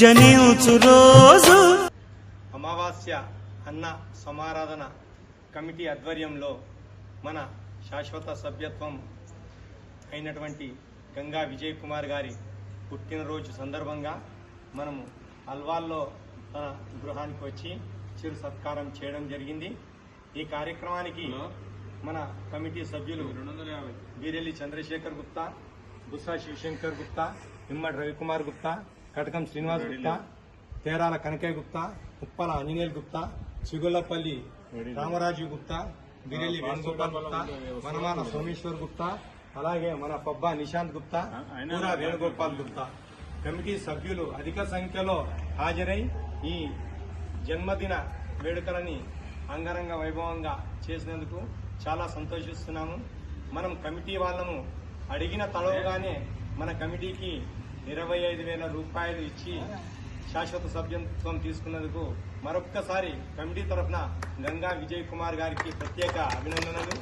జనించు రోజు. అమావాస్య అన్న సమారాధన కమిటీ ఆధ్వర్యంలో మన శాశ్వత సభ్యత్వం అయినటువంటి గంగా విజయ్ కుమార్ గారి పుట్టినరోజు సందర్భంగా మనము అల్వాల్లో తన గృహానికి వచ్చి చిరు సత్కారం చేయడం జరిగింది. ఈ కార్యక్రమానికి మన కమిటీ సభ్యులు వీరెల్లి చంద్రశేఖర్ గుప్తా బుస్సా శివశంకర్ గుప్తా ఇమ్మడి రవికుమార్ గుప్తా కటకం శ్రీనివాస్ గుప్తా తేరాల కనకయ్య గుప్తా ఉప్పల అంజనేయులు గుప్తా చిగుళ్ళపల్లి రామరాజు గుప్తా బిరెల్లి వేణుగోపాల్ గుప్తా వనమాల సోమేశ్వర్ గుప్తా అలాగే మన పబ్బా నిశాంత్ గుప్తా పూరా వేణుగోపాల్ గుప్తా. కమిటీ సభ్యులు అధిక సంఖ్యలో హాజరై ఈ జన్మదిన వేడుకలని అంగరంగ వైభవంగా చేసినందుకు చాలా సంతోషిస్తున్నాము. మనం కమిటీ వాళ్ళము అడిగిన తడవగానే మన కమిటీకి ఇరవై ఐదు వేల రూపాయలు ఇచ్చి శాశ్వత సభ్యత్వం తీసుకున్నందుకు మరొక్కసారి కమిటీ తరఫున గంగా విజయ్ కుమార్ గారికి ప్రత్యేక అభినందనలు.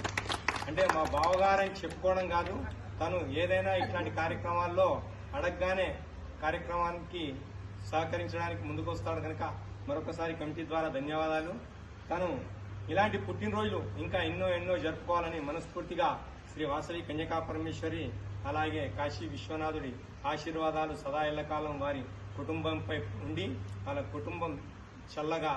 అంటే మా బావగారని చెప్పుకోవడం కాదు తను ఏదైనా ఇట్లాంటి కార్యక్రమాల్లో అడగగానే కార్యక్రమానికి సహకరించడానికి ముందుకొస్తాడు కనుక మరొకసారి కమిటీ ద్వారా ధన్యవాదాలు. తను ఇలాంటి పుట్టినరోజులు ఇంకా ఎన్నో ఎన్నో జరుపుకోవాలని మనస్ఫూర్తిగా శ్రీ వాసవి కన్యకా పరమేశ్వరి అలాగే కాశీ విశ్వనాథుడి ఆశీర్వాదాలు సదా ఎల్లకాలం వారి కుటుంబంపై ఉండి వాళ్ళ కుటుంబం చల్లగా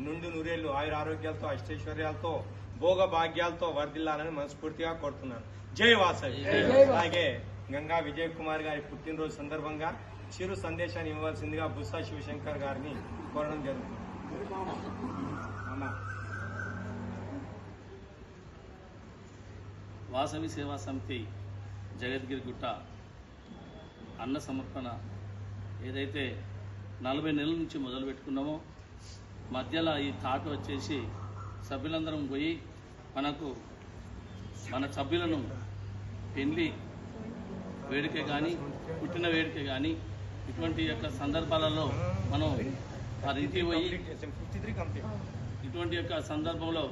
నుండి నూరేళ్ళు ఆయుర ఆరోగ్యాలతో అష్టైశ్వర్యాలతో భోగ భాగ్యాలతో వర్ధిల్లాలని మనస్ఫూర్తిగా కోరుతున్నాను. జై వాసవి. అలాగే గంగా విజయ్ కుమార్ గారి పుట్టినరోజు సందర్భంగా చిరు సందేశాన్ని ఇవ్వవలసిందిగా బుస్సా శివశంకర్ గారిని కోరడం జరుగుతుంది. వాసవి సేవా సమితి జగద్గిరి గుట్ట అన్న సమర్పణ ఏదైతే నలభై నెలల నుంచి మొదలు పెట్టుకున్నామో మధ్యలో ఈ థాట్ వచ్చేసి సభ్యులందరం పోయి మనకు మన సభ్యులను పెళ్ళి వేడుక కానీ పుట్టిన వేడుక కానీ ఇటువంటి యొక్క సందర్భాలలో మనం వారి ఇంటికి పోయి ఇటువంటి యొక్క సందర్భంలో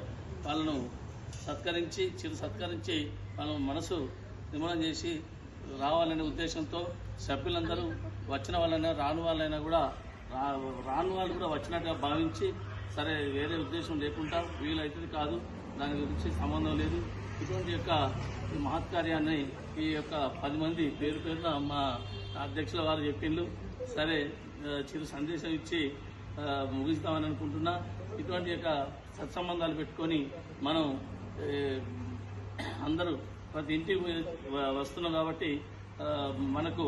వాళ్ళను సత్కరించి చిరు సత్కరించి వాళ్ళ మనసు నిర్మాణం చేసి రావాలనే ఉద్దేశంతో సభ్యులందరూ వచ్చిన వాళ్ళైనా రాని వాళ్ళైనా కూడా రాను రాని వాళ్ళు కూడా వచ్చినట్టుగా భావించి సరే వేరే ఉద్దేశం లేకుండా వీలైతుంది కాదు దాని గురించి సంబంధం లేదు. ఇటువంటి యొక్క మహత్కార్యాన్ని ఈ యొక్క పది మంది పేరు పేరున మా అధ్యక్షుల వారు చెప్పిండ్రు. సరే చిరు సందేశం ఇచ్చి ముగిస్తామని అనుకుంటున్నా. ఇటువంటి యొక్క సత్సంబంధాలు పెట్టుకొని మనం అందరూ ప్రతి ఇంటికి వ- వస్తున్నాం కాబట్టి మనకు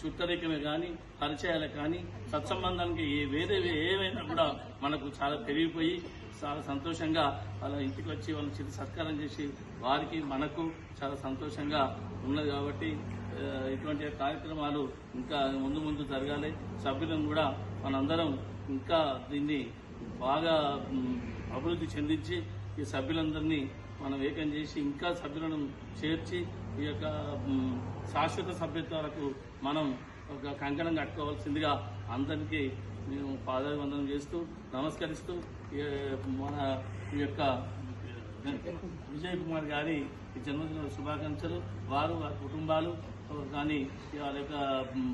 చుట్టరికమే కానీ పరిచయాలు కానీ సత్సంబంధానికి ఏ- వేరే ఏమైనా ఏవైనా కూడా మనకు చాలా పెరిగిపోయి చాలా సంతోషంగా వాళ్ళ ఇంటికి వచ్చి వాళ్ళని చిరు సత్కారం చేసి వారికి మనకు చాలా సంతోషంగా ఉన్నది కాబట్టి ఇటువంటి కార్యక్రమాలు ఇంకా ముందు ముందు జరగాలి. సభ్యులను కూడా మనందరం ఇంకా దీన్ని బాగా అభివృద్ధి చెందించి ఈ సభ్యులందరినీ మనం ఏకం చేసి ఇంకా సభ్యులను చేర్చి ఈ యొక్క శాశ్వత సభ్యత్వాలకు మనం ఒక కంకణం కట్టుకోవాల్సిందిగా అందరికీ మేము పాదాభివందనం చేస్తూ నమస్కరిస్తూ ఈ మన ఈ యొక్క విజయ్ కుమార్ గారి ఈ జన్మదిన శుభాకాంక్షలు వారు వారి కుటుంబాలు కానీ వారి యొక్క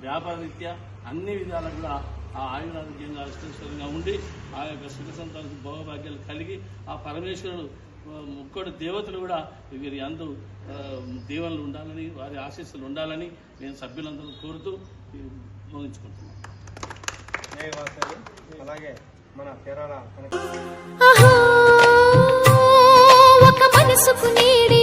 వ్యాపార రీత్యా అన్ని విధాలు కూడా ఆ ఆయురారోగ్యంగా అష్టైశ్వర్యంగా ఉండి ఆ యొక్క సుఖ సంతానికి భోగభాగ్యాలు కలిగి ఆ పరమేశ్వరుడు ముక్కడు దేవతలు కూడా వీరి అందు దీవెనలు ఉండాలని వారి ఆశీస్సులు ఉండాలని నేను సభ్యులందరూ కోరుతూ ముగించుకుంటున్నాను అలాగే మన పేరాల కనక అహో ఒక మనసుకు నేడే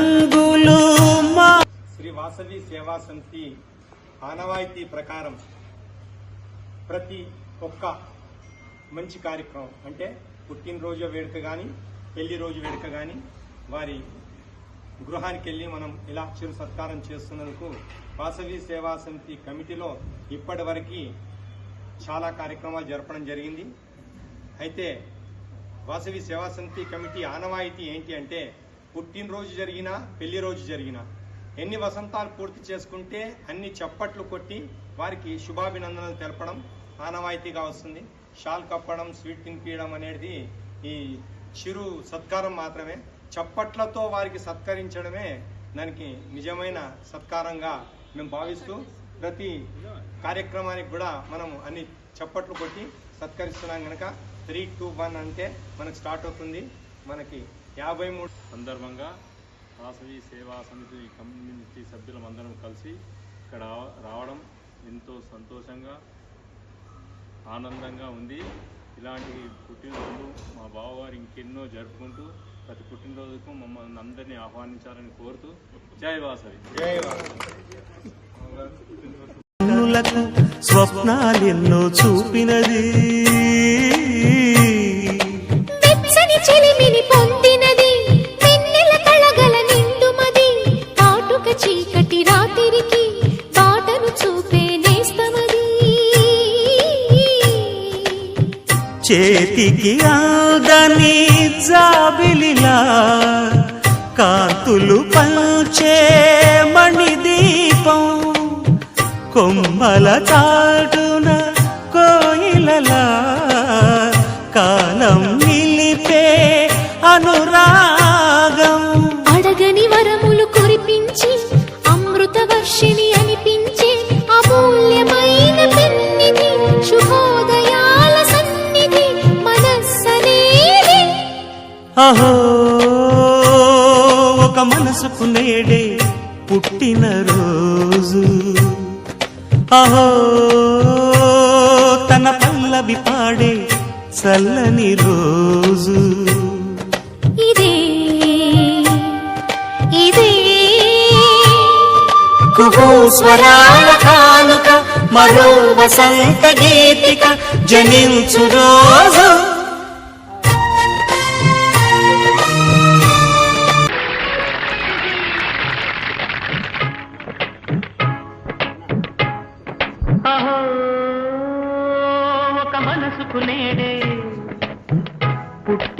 సమితి ఆనవాయితీ ప్రకారం ప్రతి ఒక్క మంచి కార్యక్రమం అంటే పుట్టినరోజు వేడుక కానీ పెళ్ళి రోజు వేడుక కానీ వారి గృహానికి వెళ్ళి మనం ఇలా చిరు సత్కారం చేస్తున్నందుకు వాసవి సేవా సమితి కమిటీలో ఇప్పటివరకు చాలా కార్యక్రమాలు జరపడం జరిగింది. అయితే వాసవి సేవా సమితి కమిటీ ఆనవాయితీ ఏంటి అంటే పుట్టినరోజు జరిగినా పెళ్ళి రోజు జరిగినా ఎన్ని వసంతాలు పూర్తి చేసుకుంటే అన్ని చప్పట్లు కొట్టి వారికి శుభాభినందనలు తెలపడం ఆనవాయితీగా వస్తుంది. షాల్ కప్పడం స్వీట్ తినిపించడం అనేది ఈ చిరు సత్కారం మాత్రమే. చప్పట్లతో వారికి సత్కరించడమే దానికి నిజమైన సత్కారంగా మేము భావిస్తూ ప్రతి కార్యక్రమానికి కూడా మనం అన్ని చప్పట్లు కొట్టి సత్కరిస్తున్నాం కనుక త్రీ టూ వన్ అంటే మనకు స్టార్ట్ అవుతుంది. మనకి యాభై మూడు సందర్భంగా వాసవి సేవా సమితి కమ్యూనిటీ సభ్యులమందరం కలిసి ఇక్కడ రావడం ఎంతో సంతోషంగా ఆనందంగా ఉంది. ఇలాంటి పుట్టినరోజులు మా బావగారు ఇంకెన్నో జరుపుకుంటూ ప్రతి పుట్టినరోజుకు మమ్మల్ని అందరినీ ఆహ్వానించాలని కోరుతూ జై వాసవి. జై వాసవి. స్వప్నాలెన్నో చూపినది. చేతికి అందని జాబిలిలా కాతులు పంచే మణిదీపం కొమ్మల చాటు అహో ఒక మనసుకు నేడే పుట్టిన రోజు. అహో తన పల్లవి పాడే చల్లని రోజు. ఇదే ఇదే. కుహు స్వరాల కానుక మరో వసంత గీతిక జనించు రోజు.